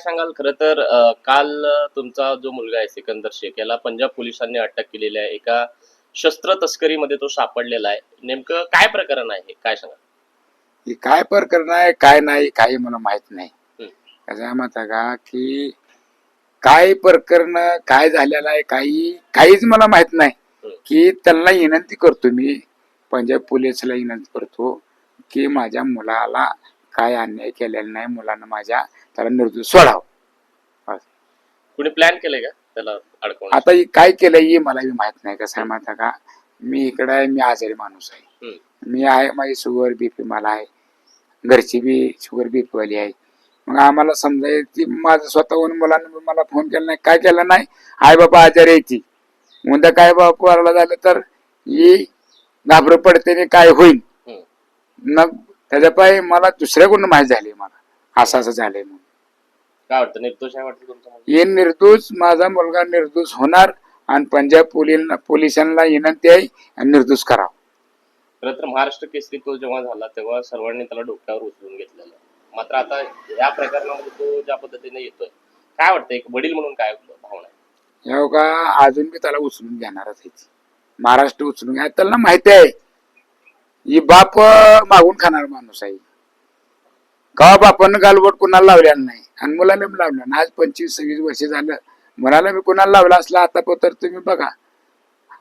सांगाल खरं तर काल तुमचा जो मुलगा आहे सिकंदर शेख याला पंजाब पोलिसांनी अटक केलेली आहे एका शस्त्र तस्करीमध्ये तो सापडलेला आहे नेमकं काय प्रकरण आहे? काय सांगा हे काय प्रकरण आहे काय नाही काही मला माहीत नाही. कसं माहिती का की काय प्रकरण काय झालेलं आहे काही काहीच मला माहीत नाही. की त्यांना विनंती करतो मी पंजाब पोलिसला विनंती करतो की माझ्या मुलाला काय अन्याय केलेला नाही मुलानं माझ्या त्याला निर्दोष सोडावं. कुणी प्लॅन केलंय का त्याला अडकवण्याचं आता हे काय केलंय हे मला बी माहीत नाही कसं आहे माहिती का? मी इकडे आहे मी आजारी माणूस आहे. मी आहे माझी शुगर बीपी मला आहे. घरची बी शुगर बीपी वाली आहे. मग आम्हाला समजा ती माझं स्वतःहून मुलांनी मला फोन केला नाही. काय केलं नाही? आई बाबा आजारी ती. उद्या काय बाबा पोराला झालं तर ही घाबर पडते आणि काय होईल. मग त्याच्या पायी मला दुसऱ्याकडून माहीत झाली मला. असं असं झालंय म्हणून. काय वाटतं? निर्दोष आहे वाटतं? हे निर्दोष माझा मुलगा निर्दोष होणार आणि पंजाब पोलीस पोलिसांना विनंती आहे आणि निर्दोष करावं. खरं तर महाराष्ट्र केसरी तो जेव्हा झाला तेव्हा सर्वांनी त्याला डोक्यावर उचलून घेतलेलं. मात्र आता या प्रकरणामध्ये तो ज्या पद्धतीने येतोय काय वाटतं? एक वडील म्हणून काय भावना आहे? हो का अजून बी त्याला उचलून घेणारच आहे ती. महाराष्ट्र उचलून घ्या. त्याला माहिती आहे. ही बाप मागून खाणार माणूस आहे. का बापानं गालबोट कुणाला लावलेला नाही. आणि मुलाला मी लावलं ना आज पंचवीस सव्वीस वर्ष झालं. मुलाला मी कुणाला लावला असला आता तर तुम्ही बघा.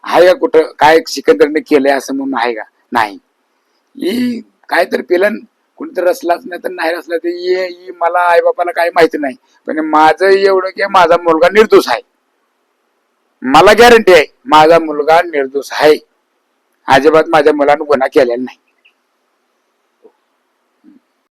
आहे का कुठं? काय सिकंदरने केलंय असं म्हणून आहे का? नाही. ही काय तर पिलन कुणीतरी रचलाच नाही तर नाही रचला तर ये ही मला आई बापाला काही माहिती नाही. पण माझं एवढं की माझा मुलगा निर्दोष आहे. मला गॅरंटी आहे माझा मुलगा निर्दोष आहे. अजिबात माझ्या मुलानं गुन्हा केलेला नाही.